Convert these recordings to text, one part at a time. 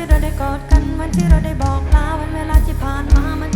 ที่เราได้กอดกันวันที่เราได้บอกลาวันเวลาที่ผ่านมามัน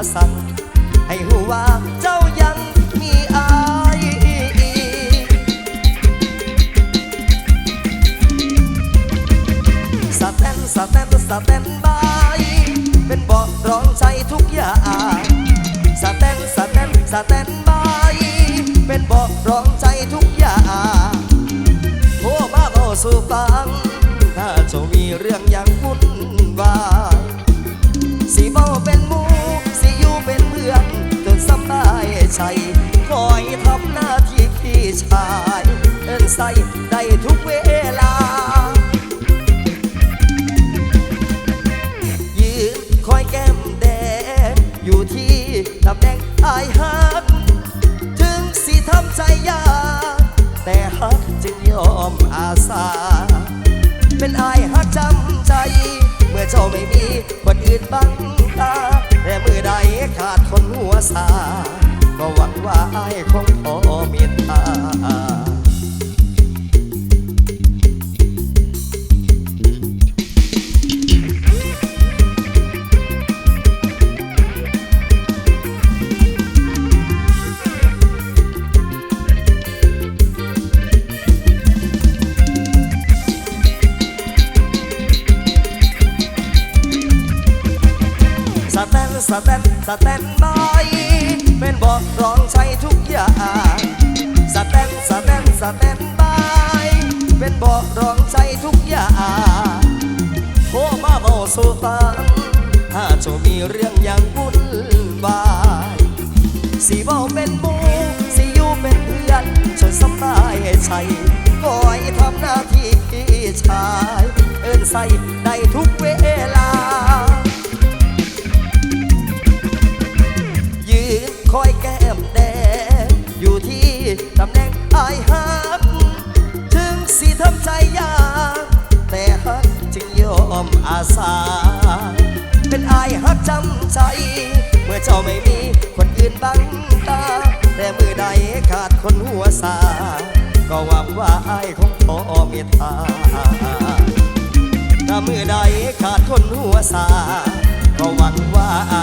ใดเขาเป็นตาสั่งให้หูว่า ได้ทุกเว สแตนสแตนสแตนบายเป็นบอกรองใช้ทุกอย่างสแตนสแตนสแตนบายเป็นบอกรองใช้ทุกอย่างโทรมาบอกสู่ฟังถ้าเจะมีเรื่องอย่างวุ่นวายสิเว้าเป็นมูสิอยู่เป็นเพื่อนจนสบายใจคอยทำหน้าที่พี่ชาย เอินใส่ได้ทุกเวลา คอยแก้มแดง อยู่ที่ตำแหน่งอายฮัก ถึงสิทำใจยากแต่ฮักจึงยอมอาสา เป็นอายฮักจำใจ เมื่อเจ้าไม่มีคนอื่นบังตา แต่มือใดขาดคนหัวสา ก็หวังว่าอายคงพอเมตตาถ้ามือใดขาดคนหัวสา ก็หวังว่าอ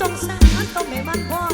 สงสารก็ไม่มันพอ